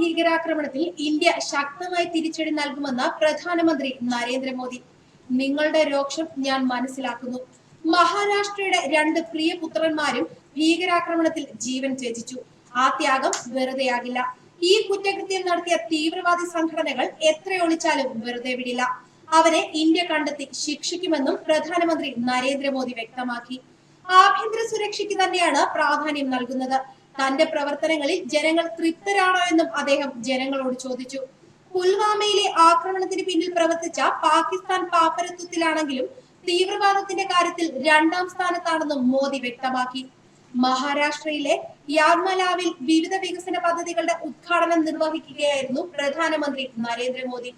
ഭീകരാക്രമണത്തിൽ ഇന്ത്യ ശക്തമായി തിരിച്ചടി നൽകുമെന്ന് പ്രധാനമന്ത്രി നരേന്ദ്രമോദി. നിങ്ങളുടെ രോക്ഷം ഞാൻ മനസ്സിലാക്കുന്നു. മഹാരാഷ്ട്രയുടെ രണ്ട് പ്രിയ പുത്രന്മാരും ഭീകരാക്രമണത്തിൽ ജീവൻ ത്യജിച്ചു. ആ ത്യാഗം വെറുതെയാകില്ല. ഈ കുറ്റകൃത്യം നടത്തിയ തീവ്രവാദി സംഘടനകൾ എത്ര ഒളിച്ചാലും വെറുതെ വിടില്ല. അവരെ ഇന്ത്യ കണ്ടെത്തി ശിക്ഷിക്കുമെന്നും പ്രധാനമന്ത്രി നരേന്ദ്രമോദി വ്യക്തമാക്കി. ആഭ്യന്തര സുരക്ഷയ്ക്ക് തന്നെയാണ് പ്രാധാന്യം നൽകുന്നത്. തന്റെ പ്രവർത്തനങ്ങളിൽ ജനങ്ങൾ തൃപ്തരാണോ എന്നും അദ്ദേഹം ജനങ്ങളോട് ചോദിച്ചു. പുൽവാമയിലെ ആക്രമണത്തിന് പിന്നിൽ പ്രവർത്തിച്ച പാകിസ്ഥാൻ പാപ്പരത്വത്തിലാണെങ്കിലും തീവ്രവാദത്തിന്റെ കാര്യത്തിൽ രണ്ടാം സ്ഥാനത്താണെന്നും മോദി വ്യക്തമാക്കി. മഹാരാഷ്ട്രയിലെ യാർമലാവിൽ വിവിധ വികസന പദ്ധതികളുടെ ഉദ്ഘാടനം നിർവഹിക്കുകയായിരുന്നു പ്രധാനമന്ത്രി നരേന്ദ്രമോദി.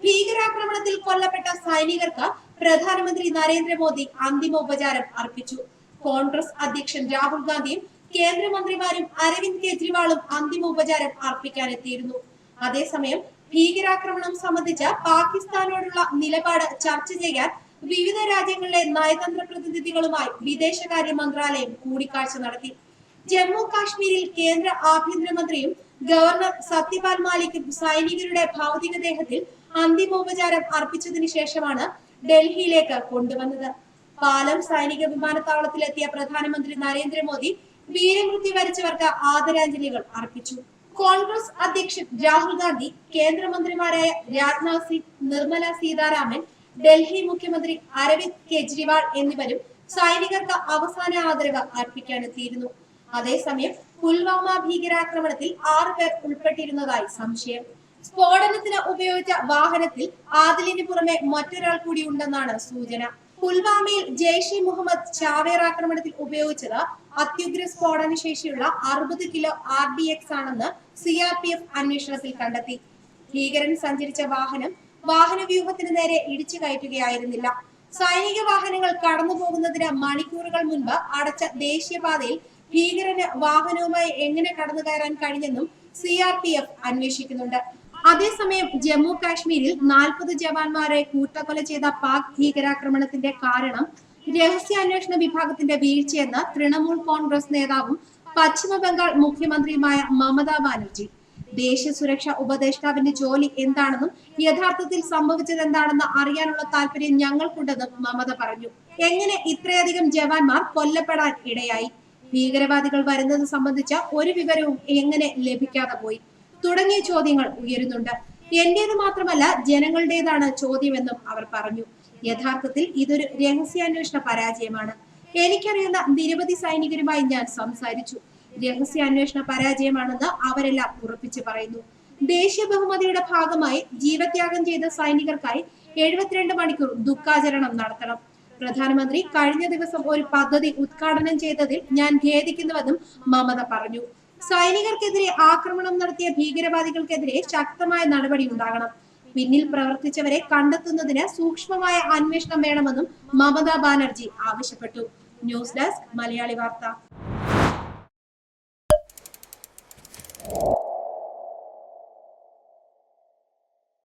ഭീകരാക്രമണത്തിൽ കൊല്ലപ്പെട്ട സൈനികർക്ക് പ്രധാനമന്ത്രി നരേന്ദ്രമോദി അന്തിമോപചാരം അർപ്പിച്ചു. കോൺഗ്രസ് അധ്യക്ഷൻ രാഹുൽ ഗാന്ധിയും കേന്ദ്രമന്ത്രിമാരും അരവിന്ദ് കെജ്രിവാളും അന്തിമ ഉപചാരം അർപ്പിക്കാനെത്തിയിരുന്നു. അതേസമയം ഭീകരാക്രമണം സംബന്ധിച്ച് പാകിസ്ഥാനോടുള്ള നിലപാട് ചർച്ച ചെയ്യാൻ വിവിധ രാജ്യങ്ങളിലെ നയതന്ത്ര പ്രതിനിധികളുമായി വിദേശകാര്യ മന്ത്രാലയം കൂടിക്കാഴ്ച നടത്തി. ജമ്മു കാശ്മീരിൽ കേന്ദ്ര ആഭ്യന്തരമന്ത്രിയും ഗവർണർ സത്യപാൽ മാലിക്കും സൈനികരുടെ ഭൗതികദേഹത്തിൽ അന്തിമോപചാരം അർപ്പിച്ചതിനു ശേഷമാണ് ഡൽഹിയിലേക്ക് കൊണ്ടുവന്നത്. പാലം സൈനിക വിമാനത്താവളത്തിലെത്തിയ പ്രധാനമന്ത്രി നരേന്ദ്രമോദി വീരമൃത്യു വരിച്ചവർക്ക് ആദരാഞ്ജലികൾ അർപ്പിച്ചു. കോൺഗ്രസ് അധ്യക്ഷൻ രാഹുൽ ഗാന്ധി കേന്ദ്രമന്ത്രിമാരായ രാജ്നാഥ് സിംഗ് നിർമ്മല സീതാരാമൻ ഡൽഹി മുഖ്യമന്ത്രി അരവിന്ദ് കെജ്രിവാൾ എന്നിവരും സൈനികർക്ക് അവസാന ആദരവ് അർപ്പിക്കാനെത്തിയിരുന്നു. അതേസമയം പുൽവാമ ഭീകരാക്രമണത്തിൽ ആറ് പേർ ഉൾപ്പെട്ടിരുന്നതായി സംശയം. സ്ഫോടനത്തിന് ഉപയോഗിച്ച വാഹനത്തിൽ ആദിലിന് പുറമെ മറ്റൊരാൾ കൂടി ഉണ്ടെന്നാണ് സൂചന. പുൽവാമയിൽ ജെയ്ഷെ മുഹമ്മദ് ചാവേർ ആക്രമണത്തിൽ ഉപയോഗിച്ചത് അത്യുഗ്ര സ്ഫോടന ശേഷിയുള്ള അറുപത് കിലോ ആർ ഡി എക്സ് ആണെന്ന് സി ആർ പി എഫ് അന്വേഷണത്തിൽ കണ്ടെത്തി. ഭീകരൻ സഞ്ചരിച്ച വാഹനം വാഹന വ്യൂഹത്തിന് നേരെ ഇടിച്ചു കയറ്റുകയായിരുന്നില്ല. സൈനിക വാഹനങ്ങൾ കടന്നു പോകുന്നതിന് മണിക്കൂറുകൾ മുൻപ് അടച്ച ദേശീയപാതയിൽ ഭീകരന് വാഹനവുമായി എങ്ങനെ കടന്നു കയറാൻ കഴിഞ്ഞെന്നും സി ആർ പി എഫ് അന്വേഷിക്കുന്നുണ്ട്. അതേസമയം ജമ്മു കാശ്മീരിൽ നാൽപ്പത് ജവാന്മാരെ കൂട്ടക്കൊല ചെയ്ത പാക് ഭീകരാക്രമണത്തിന്റെ കാരണം രഹസ്യാന്വേഷണ വിഭാഗത്തിന്റെ വീഴ്ചയെന്ന് തൃണമൂൽ കോൺഗ്രസ് നേതാവും പശ്ചിമ ബംഗാൾ മുഖ്യമന്ത്രിയുമായ മമതാ ബാനർജി. ദേശീയ സുരക്ഷാ ഉപദേഷ്ടാവിന്റെ ജോലി എന്താണെന്നും യഥാർത്ഥത്തിൽ സംഭവിച്ചത് എന്താണെന്ന് അറിയാനുള്ള താല്പര്യം ഞങ്ങൾക്കുണ്ടെന്നും മമത പറഞ്ഞു. എങ്ങനെ ഇത്രയധികം ജവാന്മാർ കൊല്ലപ്പെടാൻ ഇടയായി? ഭീകരവാദികൾ വരുന്നത് സംബന്ധിച്ച ഒരു വിവരവും എങ്ങനെ ലഭിക്കാതെ പോയി? തുടങ്ങിയ ചോദ്യങ്ങൾ ഉയരുന്നുണ്ട്. എന്റേത് മാത്രമല്ല ജനങ്ങളുടേതാണ് ചോദ്യമെന്നും അവർ പറഞ്ഞു. യഥാർത്ഥത്തിൽ ഇതൊരു രഹസ്യാന്വേഷണ പരാജയമാണ്. എനിക്കറിയുന്ന നിരവധി സൈനികരുമായി ഞാൻ സംസാരിച്ചു. രഹസ്യാന്വേഷണ പരാജയമാണെന്ന് അവരെല്ലാം ഉറപ്പിച്ചു പറയുന്നു. ദേശീയ ബഹുമതിയുടെ ഭാഗമായി ജീവത്യാഗം ചെയ്ത സൈനികർക്കായി എഴുപത്തിരണ്ട് മണിക്കൂർ ദുഃഖാചരണം നടത്തണം. പ്രധാനമന്ത്രി കഴിഞ്ഞ ദിവസം ഒരു പദ്ധതി ഉദ്ഘാടനം ചെയ്തതിൽ ഞാൻ ഖേദിക്കുന്നുവെന്നും മമത പറഞ്ഞു. സൈനികർക്കെതിരെ ആക്രമണം നടത്തിയ ഭീകരവാദികൾക്കെതിരെ ശക്തമായ നടപടി ഉണ്ടാകണം. പിന്നിൽ പ്രവർത്തിച്ചവരെ കണ്ടെത്തുന്നതിന് സൂക്ഷ്മമായ അന്വേഷണം വേണമെന്നും മമതാ ബാനർജി ആവശ്യപ്പെട്ടു. ന്യൂസ് ഡെസ്ക് മലയാളി വാർത്ത.